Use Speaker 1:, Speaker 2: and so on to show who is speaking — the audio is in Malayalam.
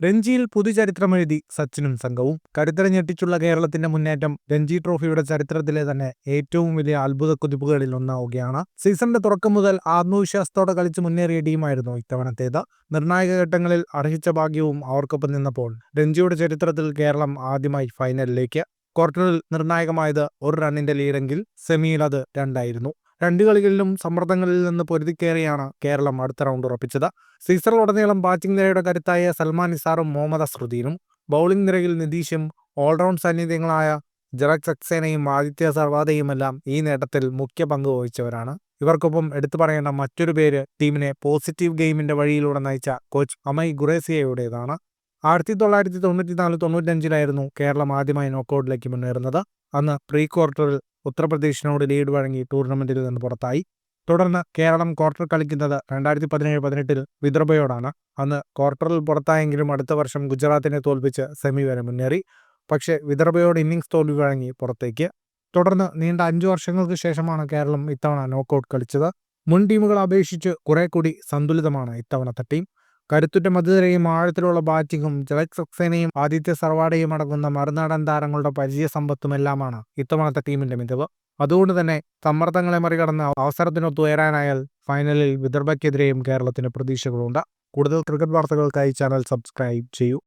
Speaker 1: രഞ്ജിയിൽ പുതുചരിത്രമെഴുതി സച്ചിനും സംഘവും കരുത്തര ഞെട്ടിച്ചുള്ള കേരളത്തിന്റെ മുന്നേറ്റം രഞ്ജി ട്രോഫിയുടെ ചരിത്രത്തിലെ തന്നെ ഏറ്റവും വലിയ അത്ഭുത കുതിപ്പുകളിൽ ഒന്നാവുകയാണ്. സീസണിന്റെ തുടക്കം മുതൽ ആത്മവിശ്വാസത്തോടെ കളിച്ച് മുന്നേറിയ ടീമായിരുന്നു ഇത്തവണത്തേത്. നിർണായക ഘട്ടങ്ങളിൽ അർഹിച്ച ഭാഗ്യവും അവർക്കൊപ്പം നിന്നപ്പോൾ രഞ്ജിയുടെ ചരിത്രത്തിൽ കേരളം ആദ്യമായി ഫൈനലിലേക്ക് ക്വാർട്ടറിൽ നിർണായകമായത് ഒരു റണ്ണിന്റെ ലീഡെങ്കിൽ സെമിയിൽ അത് രണ്ടായിരുന്നു. രണ്ട് കളികളിലും സമ്മർദ്ദങ്ങളിൽ നിന്ന് പൊരുതിക്കേറിയാണ് കേരളം അടുത്ത റൗണ്ട് ഉറപ്പിച്ചത്. സീസറിലുടനീളം ബാറ്റിംഗ് നിരയുടെ കരുത്തായ സൽമാൻ നിസാറും മുഹമ്മദ് അസ്രുദ്ദീനും ബൗളിംഗ് നിരയിൽ നിതീഷും ഓൾറൗണ്ട് സാന്നിധ്യങ്ങളായ ജറക് സക്സേനയും ആദിത്യ സർവാദയുമെല്ലാം ഈ നേട്ടത്തിൽ മുഖ്യ പങ്ക് വഹിച്ചവരാണ്. ഇവർക്കൊപ്പം എടുത്തു പറയേണ്ട മറ്റൊരു പേര് ടീമിനെ പോസിറ്റീവ് ഗെയിമിന്റെ വഴിയിലൂടെ നയിച്ച കോച്ച് അമൈ ഗുറേസിയയുടേതാണ് ആയിരത്തി തൊള്ളായിരത്തി തൊണ്ണൂറ്റി നാല് തൊണ്ണൂറ്റഞ്ചിലായിരുന്നു കേരളം ആദ്യമായി നോക്കൌട്ടിലേക്ക് മുന്നേറുന്നത്. അന്ന് പ്രീ ക്വാർട്ടറിൽ ഉത്തർപ്രദേശിനോട് ലീഡ് വഴങ്ങി ടൂർണമെന്റിൽ നിന്ന് പുറത്തായി. തുടർന്ന് കേരളം ക്വാർട്ടർ കളിക്കുന്നത് രണ്ടായിരത്തി പതിനേഴ് പതിനെട്ടിൽ വിദർഭയോടാണ്. അന്ന് ക്വാർട്ടറിൽ പുറത്തായെങ്കിലും അടുത്ത വർഷം ഗുജറാത്തിനെ തോൽപ്പിച്ച് സെമി വരെ മുന്നേറി. പക്ഷേ വിദർഭയോട് ഇന്നിംഗ്സ് തോൽവി വഴങ്ങി പുറത്തേക്ക്. തുടർന്ന് നീണ്ട അഞ്ചു വർഷങ്ങൾക്ക് ശേഷമാണ് കേരളം ഇത്തവണ നോക്കൌട്ട് കളിച്ചത്. മുൻ ടീമുകളെ അപേക്ഷിച്ച് കുറെ കൂടി സന്തുലിതമാണ് ഇത്തവണത്തെ ടീം കരുത്തുറ്റ മധുരയും ആഴത്തിലുള്ള ബാറ്റിങ്ങും ജലക് സക്സേനയും ആദിത്യ സർവാടയും അടങ്ങുന്ന മറുനാടൻ താരങ്ങളുടെ പരിചയ സമ്പത്തും എല്ലാമാണ് ഇത്തവണത്തെ ടീമിന്റെ മികവ്. അതുകൊണ്ട് തന്നെ സമ്മർദ്ദങ്ങളെ മറികടന്ന് അവസരത്തിനൊത്തു ഉയരാനായാൽ ഫൈനലിൽ വിദർഭയ്ക്കെതിരെയും കേരളത്തിന് പ്രതീക്ഷകളുണ്ട്. കൂടുതൽ ക്രിക്കറ്റ് വാർത്തകൾക്കായി ചാനൽ സബ്സ്ക്രൈബ് ചെയ്യൂ.